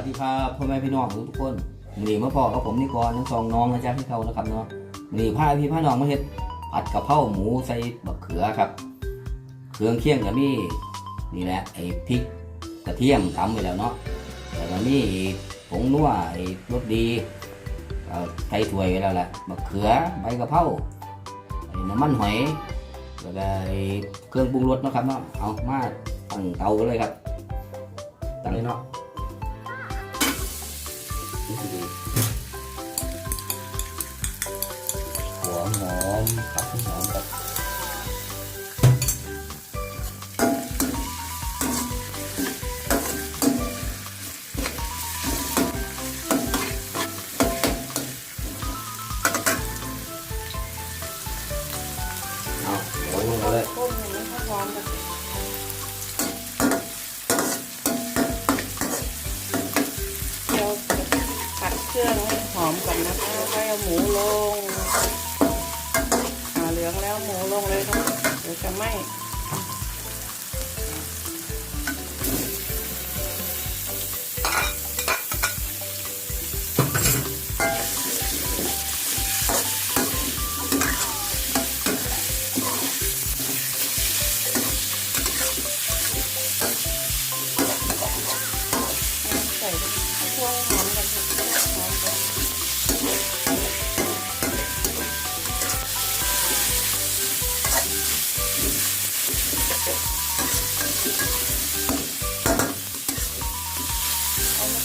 วัสดีครับพ่อแม่พี่น้องทุกคนมือนี้มาพ่อกับผมนี่ก่อนทั้งสองน้องนะจ๊ะพี่เขานะครับเนาะมือนี้าพี่พาน้องมาเฮ็ดผัดกะเพราหมูใส่บักเขือครับ เครื่องเคียงก็มีนี่แหละไอ้พริกกระเทียมทำไปแล้วเนาะแล้วก็มีผงนัวไอ้รสดีเอาใส่ถ้วยไว้แล้วแหละบักเขือใบกะเพราไอ้น้ำมันหอยแล้วก็ไอ้เครื่องปรุงรสนะครับเนาะเอามาตั้งเตาเลยครับตั้งเลยเนาะ หัวหอมผักหอมกับ หมูลงอ่าเหลืองแล้วหมูลงเลยครับเดี๋ยวจะไหม้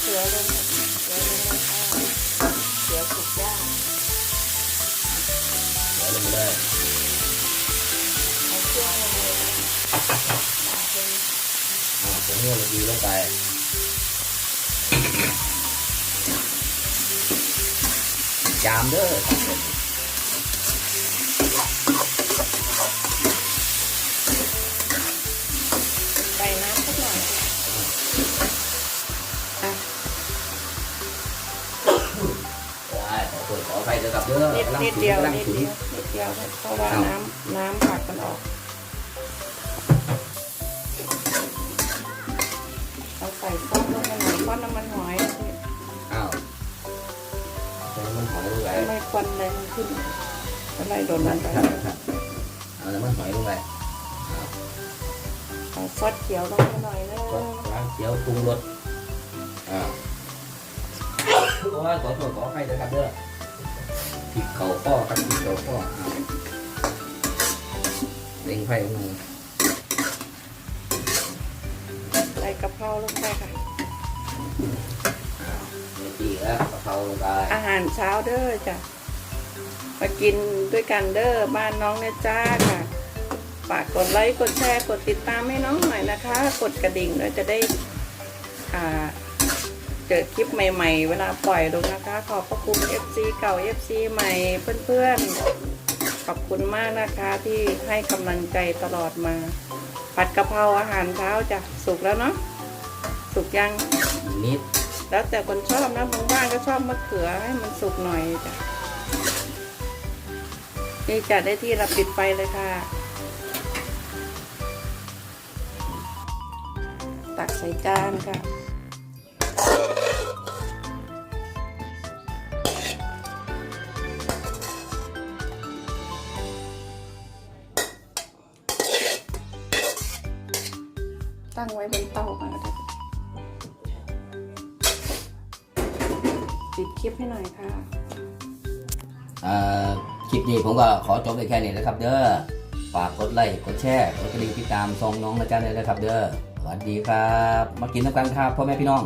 เอามะเขือลงเสือลงเลยค่ะเสือสุกย่างเดี๋ยวลงมาเลยเอาเครื่องลงเลยปาดเลยอ่าผมนวดดีลงไปจามเด้อ ขอโทษขออภัยเด้อครับเด้อนิดกำลังนิดถึงเดียวกำลังนิดถึงเดียวนิดเดียวเพราะว่าอ้าวน้ำน้ำผักมันออกเอาใส่ซอสลงมาหน่อยซอสน้ำมันหอยอ้าวใส่น้ำมันหอยลงไปไม่ควันแรงขึ้นอะไรโดนนั้นไปเอาน้ำมันหอยลงไปเอาซอสเขียวลงมาหน่อยนึงก็ล้างเจียวปรุงรสอ้าวโอ้ยขอโทษขออภัยเด้อครับเด้อ พริกเขาป้อครับพริกเขาป้ออ้าวเล็งไฟลงมาใส่กะเพราลงไปค่ะอ้าวนี่ดีแล้วกะเพราลงไปอาหารเช้าเด้อจ้ะมากินด้วยกันเด้อบ้านน้องเนี่ยจ้าค่ะฝากกดไลค์กดแชร์กดติดตามให้น้องหน่อยนะคะ กดกระดิ่งแล้วจะได้อ่าเจอคลิปใหม่ ๆ เวลาปล่อยลงนะคะ ขอบพระคุณ FC เก่า FC ใหม่เพื่อนๆ ขอบคุณมากนะคะที่ให้กำลังใจตลอดมา ผัดกะเพราอาหารเช้าจ้ะสุกแล้วเนาะสุกยังนิด แล้วแต่คนชอบนะบางบ้านก็ชอบมะเขือให้มันสุกหน่อยจ้ะนี่จัดได้ที่เราปิดไฟเลยค่ะ ตักใส่จานค่ะ ตั้งไว้บนเตาก่อนก็ได้ปิดคลิปให้หน่อยค่ะ อ่อคลิปนี้ผมก็ขอจบไปแค่นี้นะครับ เด้อ ฝากกดไลค์ กดแชร์ กดกระดิ่งติดตามซองน้องนะจ๊ะเลยนะครับ เด้อ สวัสดีครับ มากินน้ำกันครับพ่อแม่พี่น้อง